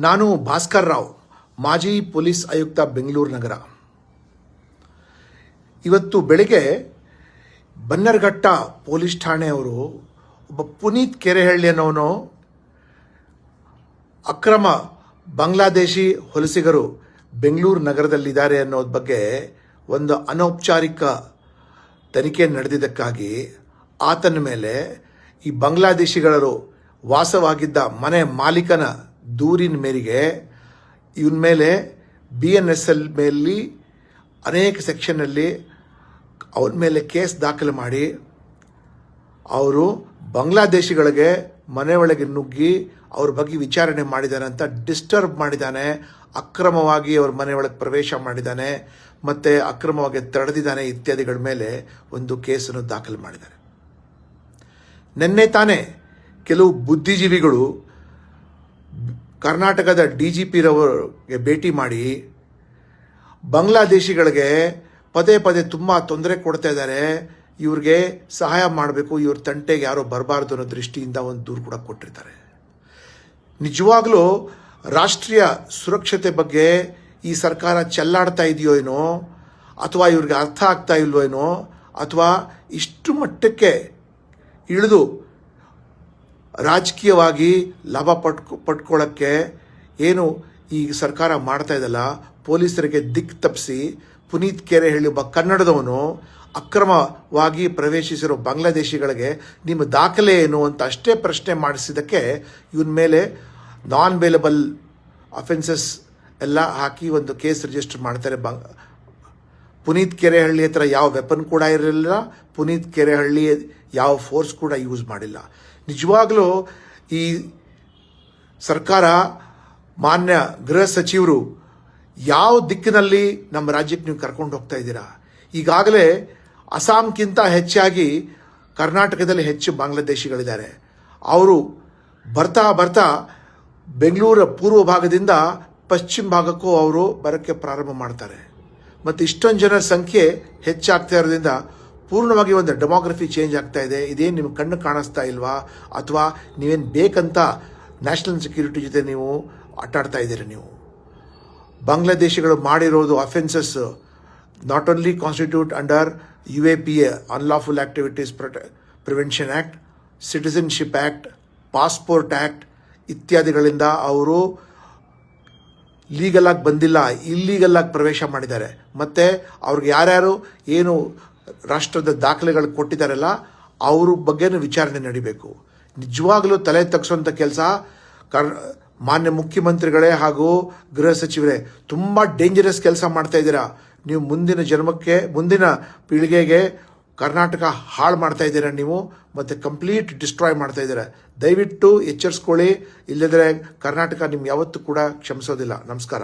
ನಾನು ಭಾಸ್ಕರ್ ರಾವ್, ಮಾಜಿ ಪೊಲೀಸ್ ಆಯುಕ್ತ ಬೆಂಗಳೂರು ನಗರ. ಇವತ್ತು ಬೆಳಿಗ್ಗೆ ಬನ್ನರ್ಘಟ್ಟ ಪೊಲೀಸ್ ಠಾಣೆಯವರು ಒಬ್ಬ ಪುನೀತ್ ಕೆರೆಹಳ್ಳಿ ಅನ್ನೋನು ಅಕ್ರಮ ಬಾಂಗ್ಲಾದೇಶಿ ಹೊಲಸಿಗರು ಬೆಂಗಳೂರು ನಗರದಲ್ಲಿದ್ದಾರೆ ಅನ್ನೋದ್ರ ಬಗ್ಗೆ ಒಂದು ಅನೌಪಚಾರಿಕ ತನಿಖೆ ನಡೆದಿದ್ದಕ್ಕಾಗಿ ಆತನ ಮೇಲೆ ಈ ಬಾಂಗ್ಲಾದೇಶಿಗಳರು ವಾಸವಾಗಿದ್ದ ಮನೆ ಮಾಲೀಕನ ದೂರಿನ ಮೇರೆಗೆ ಇವನ ಮೇಲೆ ಬಿ ಎನ್ ಎಸ್ ಎಲ್ ಮೇಲೆ ಅನೇಕ ಸೆಕ್ಷನ್ನಲ್ಲಿ ಅವನ ಮೇಲೆ ಕೇಸ್ ದಾಖಲು ಮಾಡಿ, ಅವರು ಬಾಂಗ್ಲಾದೇಶಿಗಳಿಗೆ ಮನೆ ಒಳಗೆ ನುಗ್ಗಿ ಅವ್ರ ಬಗ್ಗೆ ವಿಚಾರಣೆ ಮಾಡಿದ್ದಾನೆ ಅಂತ ಡಿಸ್ಟರ್ಬ್ ಮಾಡಿದ್ದಾನೆ ಅಕ್ರಮವಾಗಿ ಅವ್ರ ಮನೆ ಒಳಗೆ ಪ್ರವೇಶ ಮಾಡಿದ್ದಾನೆ ಮತ್ತು ಅಕ್ರಮವಾಗಿ ತಡೆದಿದ್ದಾನೆ ಇತ್ಯಾದಿಗಳ ಮೇಲೆ ಒಂದು ಕೇಸನ್ನು ದಾಖಲು ಮಾಡಿದ್ದಾರೆ ನಿನ್ನೆ ತಾನೇ ಕೆಲವು ಬುದ್ಧಿಜೀವಿಗಳು ಕರ್ನಾಟಕದ ಡಿ ಜಿ ಪಿರವರಿಗೆ ಭೇಟಿ ಮಾಡಿ ಬಾಂಗ್ಲಾದೇಶಿಗಳಿಗೆ ಪದೇ ಪದೇ ತುಂಬ ತೊಂದರೆ ಕೊಡ್ತಾ ಇದ್ದಾರೆ. ಇವ್ರಿಗೆ ಸಹಾಯ ಮಾಡಬೇಕು. ಇವ್ರ ತಂಟೆಗೆ ಯಾರೋ ಬರಬಾರ್ದು ಅನ್ನೋ ದೃಷ್ಟಿಯಿಂದ ಒಂದು ದೂರು ಕೂಡ ಕೊಟ್ಟಿರ್ತಾರೆ. ನಿಜವಾಗ್ಲೂ ರಾಷ್ಟ್ರೀಯ ಸುರಕ್ಷತೆ ಬಗ್ಗೆ ಈ ಸರ್ಕಾರ ಚೆಲ್ಲಾಡ್ತಾ ಇದೆಯೋ ಏನೋ, ಅಥವಾ ಇವ್ರಿಗೆ ಅರ್ಥ ಆಗ್ತಾ ಇಲ್ವೋ ಏನೋ, ಅಥವಾ ಇಷ್ಟು ಮಟ್ಟಕ್ಕೆ ಇಳಿದು ರಾಜಕೀಯವಾಗಿ ಲಾಭ ಪಟ್ಕೊ ಪಟ್ಕೊಳ್ಳೋಕ್ಕೆ ಏನು ಈ ಸರ್ಕಾರ ಮಾಡ್ತಾ ಇದಲ್ಲ ಪೊಲೀಸರಿಗೆ ದಿಕ್ ತಪ್ಪಿಸಿ ಪುನೀತ್ ಕೆರೆಹಳ್ಳಿ ಒಬ್ಬ ಕನ್ನಡದವನು ಅಕ್ರಮವಾಗಿ ಪ್ರವೇಶಿಸಿರೋ ಬಾಂಗ್ಲಾದೇಶಿಗಳಿಗೆ ನಿಮ್ಮ ದಾಖಲೆ ಏನು ಅಂತ ಅಷ್ಟೇ ಪ್ರಶ್ನೆ ಮಾಡಿಸಿದ್ದಕ್ಕೆ ಇವನ ಮೇಲೆ ನಾನ್ ವೇಲೆಬಲ್ ಅಫೆನ್ಸಸ್ ಎಲ್ಲ ಹಾಕಿ ಒಂದು ಕೇಸ್ ರಿಜಿಸ್ಟರ್ ಮಾಡ್ತಾರೆ ಬಾಂಗ್, ಪುನೀತ್ ಕೆರೆಹಳ್ಳಿ ಹತ್ರ ಯಾವ ವೆಪನ್ ಕೂಡ ಇರಲಿಲ್ಲ, ಪುನೀತ್ ಕೆರೆಹಳ್ಳಿ ಯಾವ ಫೋರ್ಸ್ ಕೂಡ ಯೂಸ್ ಮಾಡಿಲ್ಲ. ನಿಜವಾಗ್ಲೂ ಈ ಸರ್ಕಾರ ಮಾನ್ಯ ಗೃಹ ಸಚಿವರು ಯಾವ ದಿಕ್ಕಿನಲ್ಲಿ ನಮ್ಮ ರಾಜ್ಯಕ್ಕೆ ನೀವು ಕರ್ಕೊಂಡು ಹೋಗ್ತಾ ಇದ್ದೀರಾ? ಈಗಾಗಲೇ ಅಸ್ಸಾಂಗಿಂತ ಹೆಚ್ಚಾಗಿ ಕರ್ನಾಟಕದಲ್ಲಿ ಹೆಚ್ಚು ಬಾಂಗ್ಲಾದೇಶಿಗಳಿದ್ದಾರೆ. ಅವರು ಬರ್ತಾ ಬರ್ತಾ ಬೆಂಗಳೂರ ಪೂರ್ವ ಭಾಗದಿಂದ ಪಶ್ಚಿಮ ಭಾಗಕ್ಕೂ ಅವರು ಬರೋಕ್ಕೆ ಪ್ರಾರಂಭ ಮಾಡ್ತಾರೆ. ಮತ್ತು ಇಷ್ಟೊಂದು ಜನರ ಸಂಖ್ಯೆ ಹೆಚ್ಚಾಗ್ತಾ ಇರೋದ್ರಿಂದ ಪೂರ್ಣವಾಗಿ ಒಂದು ಡೆಮೋಗ್ರಫಿ ಚೇಂಜ್ ಆಗ್ತಾ ಇದೆ. ಇದೇನು ನಿಮ್ಮ ಕಣ್ಣು ಕಾಣಿಸ್ತಾ ಇಲ್ವಾ? ಅಥವಾ ನೀವೇನು ಬೇಕಂತ ನ್ಯಾಷನಲ್ ಸೆಕ್ಯೂರಿಟಿ ಜೊತೆ ನೀವು ಆಟಾಡ್ತಾ ಇದ್ದೀರಿ ನೀವು? ಬಾಂಗ್ಲಾದೇಶಿಗಳು ಮಾಡಿರೋದು offences not only constitute under U A P A unlawful activities prevention act citizenship act passport act ಇತ್ಯಾದಿಗಳಿಂದ ಅವರು ಲೀಗಲ್ ಆಗಿ ಬಂದಿಲ್ಲ ಇಲ್ಲೀಗಲ್ ಆಗಿ ಪ್ರವೇಶ ಮಾಡಿದ್ದಾರೆ. ಮತ್ತು ಅವ್ರಿಗೆ ಯಾರ್ಯಾರು ಏನು ರಾಷ್ಟ್ರದ ದಾಖಲೆಗಳು ಕೊಟ್ಟಿದ್ದಾರಲ್ಲ, ಅವ್ರ ಬಗ್ಗೆನೂ ವಿಚಾರಣೆ ನಡಿಬೇಕು. ನಿಜವಾಗಲೂ ತಲೆ ತಗ್ಸೋಂಥ ಕೆಲಸ ಕರ್, ಮಾನ್ಯ ಮುಖ್ಯಮಂತ್ರಿಗಳೇ ಹಾಗೂ ಗೃಹ ಸಚಿವರೇ, ತುಂಬ ಡೇಂಜರಸ್ ಕೆಲಸ ಮಾಡ್ತಾ ಇದ್ದೀರಾ? ನೀವು ಮುಂದಿನ ಜನ್ಮಕ್ಕೆ, ಮುಂದಿನ ಪೀಳಿಗೆಗೆ ಕರ್ನಾಟಕ ಹಾಳು ಮಾಡ್ತಾ ಇದ್ದೀರಾ ನೀವು? ಮತ್ತು ಕಂಪ್ಲೀಟ್ ಡಿಸ್ಟ್ರಾಯ್ ಮಾಡ್ತಾ ಇದ್ದೀರಾ? ದಯವಿಟ್ಟು ಎಚ್ಚರಿಸ್ಕೊಳ್ಳಿ. ಇಲ್ಲದ್ರೆ ಕರ್ನಾಟಕ ನಿಮ್ಗೆ ಯಾವತ್ತೂ ಕೂಡ ಕ್ಷಮಿಸೋದಿಲ್ಲ. ನಮಸ್ಕಾರ.